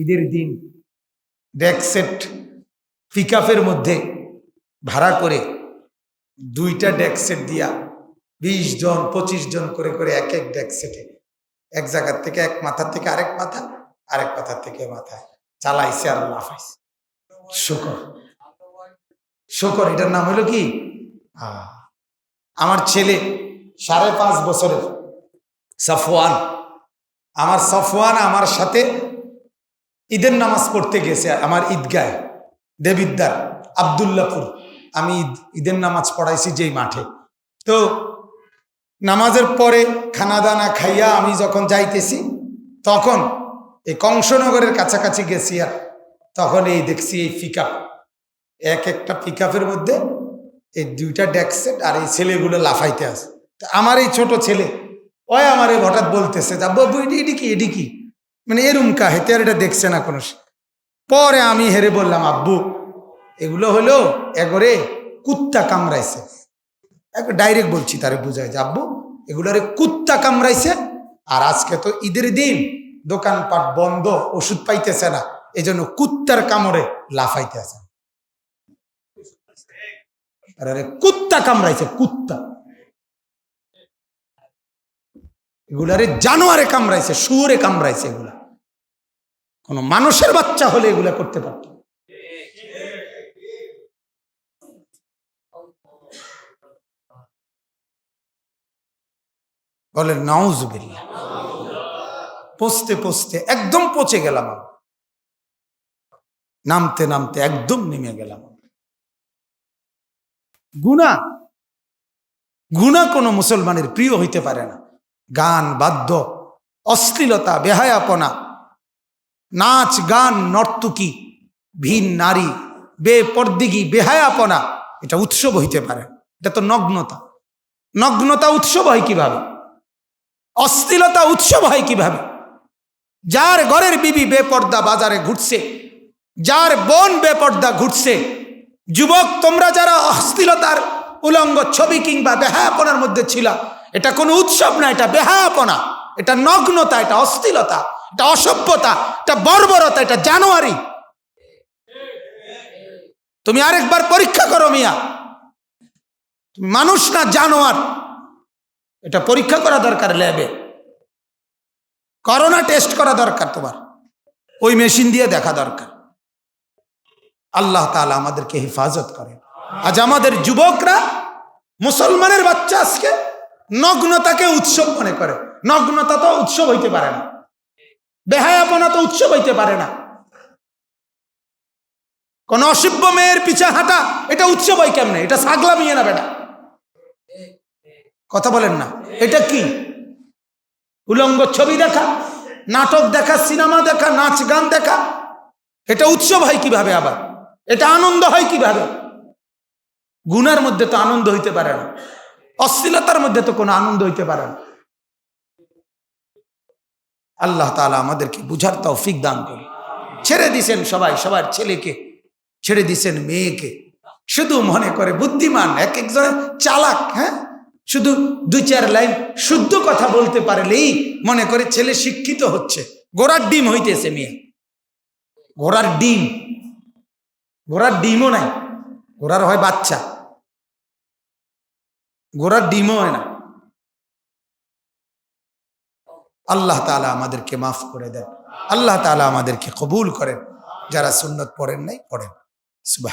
ঈদের দিন ডেকসেট পিকআপের মধ্যে ভাড়া করে দুইটা ডেকসেট দিয়া বিশ জন, পঁচিশ জন করে করে এক এক ডেকসেটে এক জায়গার থেকে এক মাথার থেকে আরেক মাথা, আরেক মাথার থেকে মাথায় চালাইছে আর লাফাইছে শুকর। শুকর, এটার নাম হলো কি? আমার ছেলে সাড়ে পাঁচ বছরের, সফওয়ান। আমার সফওয়ান আমার সাথে ঈদের নামাজ পড়তে গেছে আমার ঈদগায় দেবিদ্দার আবদুল্লাপুর। আমি ঈদ, ঈদের নামাজ পড়াইছি যেই মাঠে। তো নামাজের পরে খানা দানা খাইয়া আমি যখন যাইতেছি, তখন এই কংসনগরের কাছাকাছি গেছি আর তখন এই দেখছি এই পিকআপ এক একটা পিকআপের মধ্যে এই দুইটা ডেকসেট আর এই ছেলেগুলো লাফাইতে তো আমার এই ছোট ছেলে, ওই আমার এই হঠাৎ বলতেছে যা বাবু, এটি এটি কি এটি কি? মানে এরম কা হেতে আর এটা দেখছে না কোনো পরে আমি হেরে বললাম, আব্বু, এগুলো হলো এগরে কুত্তা কামড়াইছে। ডাইরেক্ট বলছি তারে বুঝায় যে, আব্বু, এগুলোরে কুত্তা কামড়াইছে আর আজকে তো ঈদের দিন, দোকানপাট বন্ধ, ওষুধ পাইতেছে না এই জন্য কুত্তার কামড়ে লাফাইতে আছে। আরে কুত্তা কামড়াইছে, কুত্তা। এগুলারে জানোয়ারে কামড়াইছে, শুয়োরে কামড়াইছে এগুলা। কোন মানুষের বাচ্চা হলে এগুলা করতে পারত। বলে নাউজুবিল্লাহ পচতে পচতে একদম পচে গেলাম নামতে নামতে একদম নেমে গেলাম গুণা। গুণা কোনো মুসলমানের প্রিয় হইতে পারে না। গান, বাদ্য, অশ্লীলতা, বেহায়াপনা নাচ, গান, নর্তুকি, ভিন, নারী বেপর্দিগি বেহায়াপনা, এটা উৎসব হইতে পারে। এটা তো নগ্নতা। নগ্নতা উৎসব হয় কীভাবে? অশ্লীলতা উৎসব হয় কীভাবে? যার ঘরের বিবি বেপর্দা বাজারে ঘুরছে, যার বোন বেপর্দা ঘুরছে, যুবক, তোমরা যারা অশ্লীলতার উলঙ্গ ছবি কিংবা বেহায়াপনার মধ্যে ছিল, এটা কোনো উৎসব না, এটা বেহায়াপনা, এটা নগ্নতা, এটা অশ্লীলতা। এটা অসভ্যতা, এটা বর্বরতা, এটা জানুয়ারি। তুমি আরেকবার পরীক্ষা করো মিয়া। তুমি মানুষ না জানোয়ার। এটা পরীক্ষা করা দরকার ল্যাবে। করোনা টেস্ট করা দরকার তোমার। ওই মেশিন দিয়ে দেখা দরকার। আল্লাহ তাআলা আমাদেরকে হেফাজত করে আজ আমাদের যুবকরা, মুসলমানের বাচ্চা আজকে নগ্নতাকে উৎসব মনে করে। নগ্নতা তো উৎসব হইতে পারে না। বেহায়াপনা তো উৎসব হইতে পারে না। কোন অসভ্য মেয়ের পিছে হাঁটা, এটা উৎসব হয় কেমনে? এটা সাগলা মিয়ে না বেটা? কথা বলেন না। এটা কি? উলঙ্গ ছবি দেখা, নাটক দেখা, সিনেমা দেখা, নাচ গান দেখা। এটা উৎসব হয় কীভাবে আবার? এটা আনন্দ হয় কীভাবে? গুনার মধ্যে তো আনন্দ হইতে পারে না। অশ্লীলতার মধ্যে তো কোনো আনন্দ হইতে পারে না। আল্লাহ তাআলা আমাদেরকে বুঝার তৌফিক দান করুন। ছেড়ে দিছেন সবাই, সবার ছেলেকে, ছেড়ে দিছেন মেয়েকে। শুধু মনে করে বুদ্ধিমান, এক একজন চালাক হ্যাঁ? শুধু দুই চার লাইন শুদ্ধ কথা বলতে পারলেই মনে করে ছেলে শিক্ষিত হচ্ছে। গোড়ার ডিম হইতেছে মেয়ে। ঘোড়ার ডিম। ঘোড়ার ডিমও নাই। ঘোড়ার হয় বাচ্চা। ঘোড়ার ডিমও হয় না। আল্লাহ তালা আমাদেরকে মাফ করে দেন। আল্লাহ তালা আমাদেরকে কবুল করেন। যারা সুন্নত পড়েন নাই, পড়েন। সুবহান